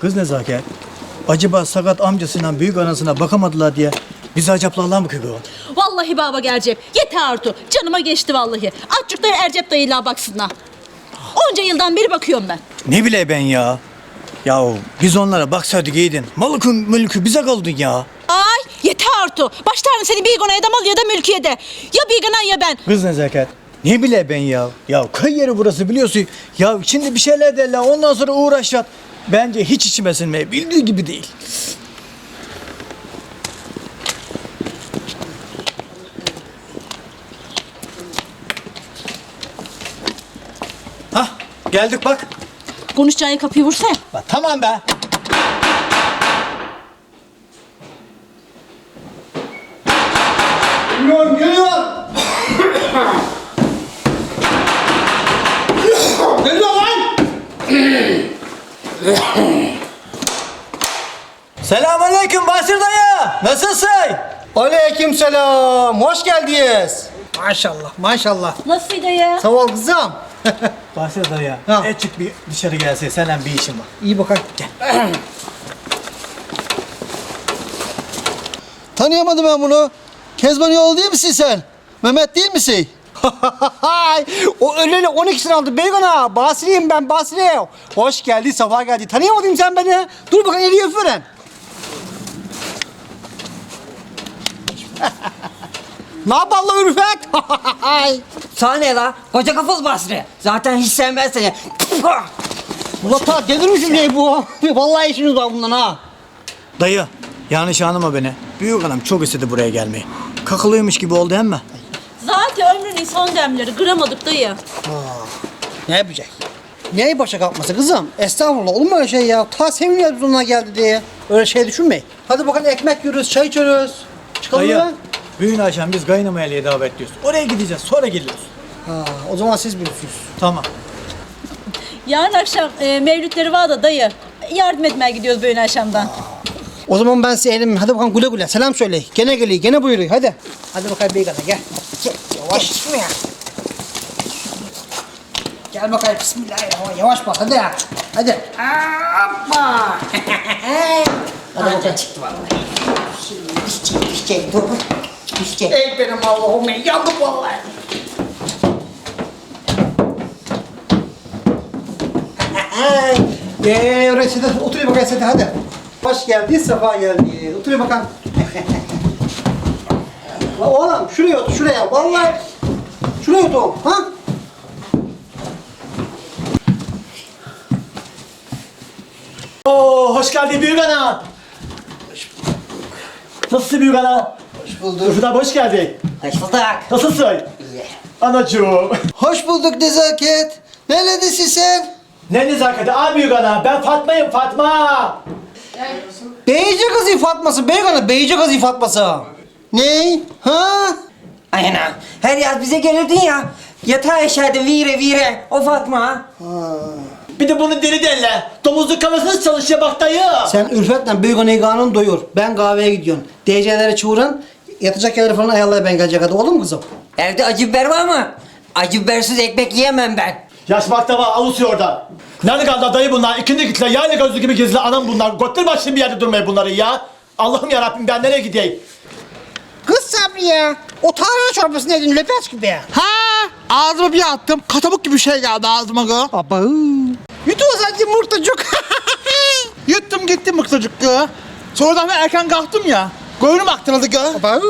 Kız nezaket. Acaba sakat amcasıyla büyük anasına bakamadılar diye bizi acaplarlar mı kıgı? Vallahi baba gelecek. Yeter Artu. Canıma geçti vallahi. Da Ercep dayıyla baksınlar. Onca yıldan beri bakıyorum ben. Ne bile ben ya. Ya biz onlara baksaydık iyiydin. Malukun mülkü bize kaldın ya. Ay yeter Artu. Başlarım seni bir gona ya da mal ya da mülkiye de. Ya bir gına ya ben. Kız nezaket. Ne bile ben ya. Ya köy yeri burası biliyorsun. Ya şimdi bir şeyler derler ondan sonra uğraşacak. Bence hiç içime sinmeye bildiği gibi değil. Hah geldik bak. Konuşacağın kapıyı vursana. Bak, tamam be. Selamünaleyküm Basir dayı. Nasılsın? Aleyküm selam. Hoş geldiniz. Maşallah, maşallah. Nasıl dayı? Sağ ol kızım. Basir dayı. Ha. E çık bir dışarı gelse senden bir işim var. İyi bakalım. Gel. Tanıyamadım ben bunu. Kezban yol değil misin sen? Mehmet değil misin? O öleli 12'sini aldı Beygana. Basri'yim ben Basri. Hoş geldin, sabah geldi. Tanıyamadın sen beni. Dur bakalım eli öpüren. ne yapalım Ürfet? Sana ne la? Koca kafalı Basri. Zaten hiç sevmez seni. Ulan ta delir misin ne bu? Vallahi işiniz var bundan ha. Dayı yanlış anlama beni. Büyük hanım çok istedi buraya gelmeyi. Kakılıymış gibi oldu hem mi? Zaten ömrünün son demleri kıramadık dayı. Ne yapacak? Neyi başa kalkması kızım? Estağfurullah olur mu öyle şey ya? Ta seviniyoruz biz onunla geldi diye. Öyle şey düşünmeyin. Hadi bakalım ekmek yiyoruz, çay içiyoruz. Çıkalım Dayı mı? büyün akşam biz kaynamayalıya davetliyoruz. Oraya gideceğiz sonra geliyoruz. Ha, o zaman siz bilirsiniz. Tamam. Yarın akşam e, mevlütleri var da dayı. Yardım etmeye gidiyoruz böyle akşamdan. O zaman ben size elim, hadi bakalım güle güle. Selam söyle. Gene geliyor, gene buyuruyor. Hadi. Hadi bakalım beygana gel. Gel, yavaş. Gel, gel bakalım bismillahirrahmanirrahim. Yavaş bak hadi. Hadi. Hoppa. hadi bakalım. çıktı vallahi. Düşecek, düşecek. Dur. Düşecek. Ey benim Allah'ım ey yandım vallahi. Eee oraya Sedat oturuyor bakalım Sedat hadi. Hoş geldin, sefa geldin. Oturuyor bakalım. La oğlum şuraya otur şuraya vallahi. Şuraya otur oğlum, ha? Oo hoş geldin büyük ana. Nasılsın büyük ana? Hoş bulduk. Ufuk abi hoş geldin. Hoş bulduk. Nasılsın? İyi. Anacığım. Hoş bulduk Nezaket. Neredesin sen? Ne nezaketi? Aa büyük ana ben Fatma'yım Fatma. Beyce kızı Fatması, Beygan'a Beyce kızı Fatması. Ne? Ha? Aynen. Her yaz bize gelirdin ya. Yatağa yaşardın vire vire. O Fatma. Bir de bunu deli derler. Domuzluk kafasız çalışıyor bak dayı. Sen Ürfet'le Beygan'ı kanun doyur. Ben kahveye gidiyorum. DC'lere çığıran, yatacak yerleri falan ayarlaya ben gelecek hadi olur mu kızım? Evde acı biber var mı? Acı bibersiz ekmek yiyemem ben. Yaş baklava avusuyor orada. Nerede kaldı dayı bunlar? İkindi gittiler. Yayla gözlü gibi gizli anam bunlar. Götür başını bir yerde durmayı bunları ya. Allah'ım yarabbim ben nereye gideyim? Kız Sabriye, o tarhana çorbası neydin löpes gibi? Ha ağzıma bir attım. Katabuk gibi bir şey geldi ağzıma. gı. Aba. Yutu sadece murtucuk. Yuttum gitti mıktıcık. gı. Sonradan ben erken kalktım ya. Göğünüm aktırıldı. gı. Aba.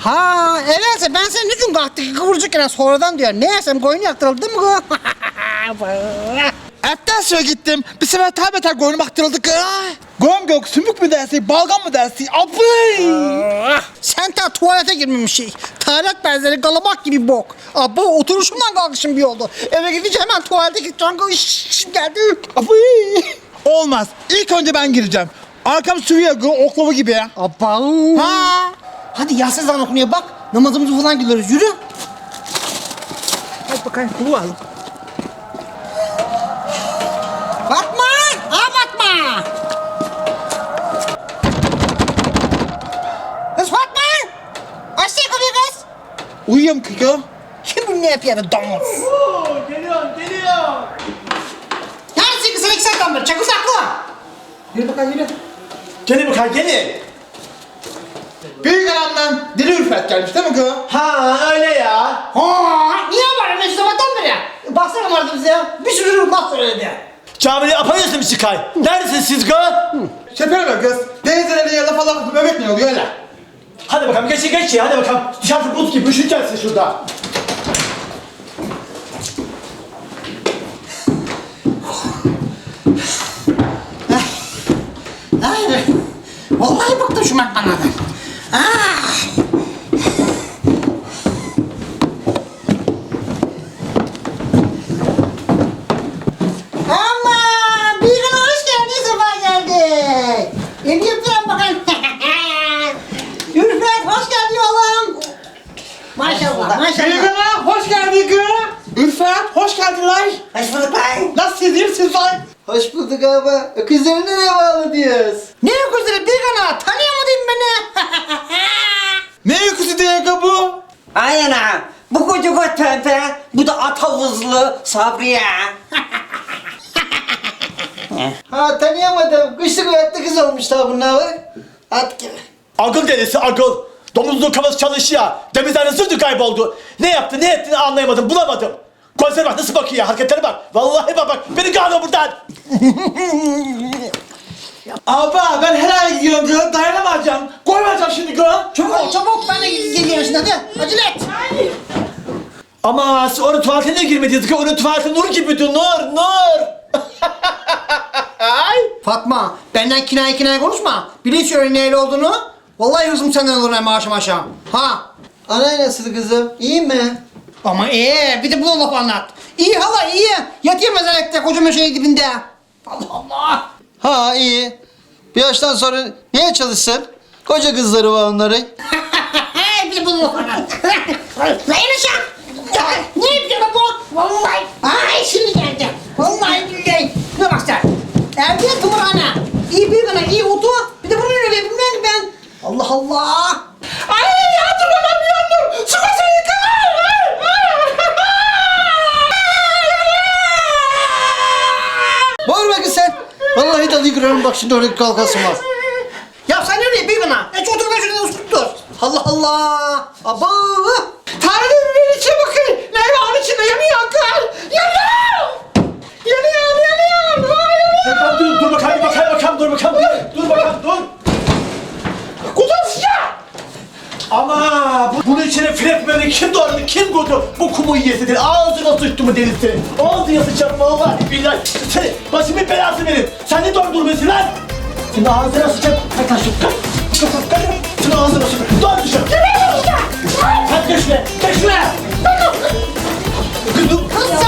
Ha, evvelse ben senin hüküm kalktık kıvırcıkken sonradan diyor. Ne yersem koyun yaktırıldı mı? Aba. Erten sonra gittim. Bir sefer tabi beter göğünüm aktırıldı. gı. Göğüm gök sümük mü dersin, balgam mı dersin? Abi. Sen ta tuvalete girmemiş şey. Taharet benzeri galamak gibi bok. Aba oturuşumdan kalkışım bir oldu. Eve gidince hemen tuvalete gideceğim. Şşş geldi. Abi. Olmaz. İlk önce ben gireceğim. Arkam sürüyor oklava gibi. Aba. Ha. Hadi Yasin Zan okunuyor bak. Namazımızı falan gidiyoruz. Yürü. Hadi bakayım kulu alalım. Fatma! Ha Fatma! Kız Fatma! Açsana kapıyı kız. Uyuyorum ki gı. Kim bu ne yapıyor domuz? Geliyorum geliyorum. Neredesin kız? Sen iki saat şuradan beri çakıl saklı. Yürü bakalım yürü. Gelin bakalım gelin. Büyük anamdan dili ürfet gelmiş değil mi kız? Ha öyle ya. Ha, niye var sabahtan beri? Baksana vardı bize ya. Bir sürü laf söyledi. Camide apayasın mı çıkay? Neredesiniz siz go? Şefere bak kız. Denizlere laf falan bebek mi oluyor öyle? Hadi bakalım geçin geçin hadi bakalım. Dışarısı buz gibi üşüyeceksin şurada. Ay, vallahi bıktım şu McDonald'dan. Ah. Aman bir gün hoş geldin sabah geldi. Elini öpüyorum bakalım. Ürfet hoş geldin oğlum. Maşallah maşallah. anam hoş geldin kız. Ürfet hoş geldin lan. Hoş bulduk lan. Nasılsınız misiniz lan? Hoş bulduk abi. Öküzleri nereye bağlı diyoruz? Ne öküzleri bir kana tanıyamadın beni. Ne uykusu diye bu? Aynen ha. Bu koca koç pembe, bu da at havuzlu Sabriye. ha tanıyamadım. Kışlık öğretli kız olmuş daha bunlar bak. At gel. Akıl delisi akıl. Domuzluğun kafası çalışıyor. Denizden sürdü kayboldu. Ne yaptı ne ettiğini anlayamadım bulamadım. Konser bak nasıl bakıyor hareketlere bak. Vallahi bak bak beni kaldır buradan. Abi ben helal gidiyorum kız. Dayanamayacağım. Koymayacağım şimdi kız. Çabuk ol çabuk. Ben de geliyorum şimdi hadi. Acele et. Ama siz onun tuvaletine girmediniz ki onun tuvaleti nur gibiydi nur nur. Ay. Fatma benden kinaye kinaye konuşma. Biliyorsun öyle neyle olduğunu. Vallahi hızım senden olur hem aşam aşam. Ha. Anay nasıl kızım? İyi mi? Ama iyi. Bir de bu laf anlat. İyi hala iyi. Yatıyor mezarlıkta koca meşeyi dibinde. Allah Allah. Ha iyi. Bir yaştan sonra niye çalışsın? Koca kızları var onların. bir de bu laf anlat. Lan aşağı. Ya, ne yapıyorsun bu? Vallahi. Ay şimdi geldi. Vallahi billahi. Ne bak sen. Evde tımarhane. İyi bir tane iyi otu. Bir de bunu öyle bilmem ki ben. Allah. Ay hatırlamam yandım. Su kasını Bağırma kız sen. Vallahi dalı kırarım bak şimdi oraya kalkasın var. Ya sen nereye bir bana? Hiç oturma şurada uskutur. Allah Allah. Aba. Okumu yiyesidir. Ağzına sıçtı mı deniz senin. Ağzına sıçarım vallahi billahi. Sen başımın belası benim. Sen ne dondurmasın lan? Senin ağzına sıçarım. Kalk lan şu. Kalk. Kalk kalk kalk. Senin ağzına sıçarım. Dur dışarı. Nereye gideceğim? Kalk geç şuraya. Geç şuraya. Kızım. Kızım.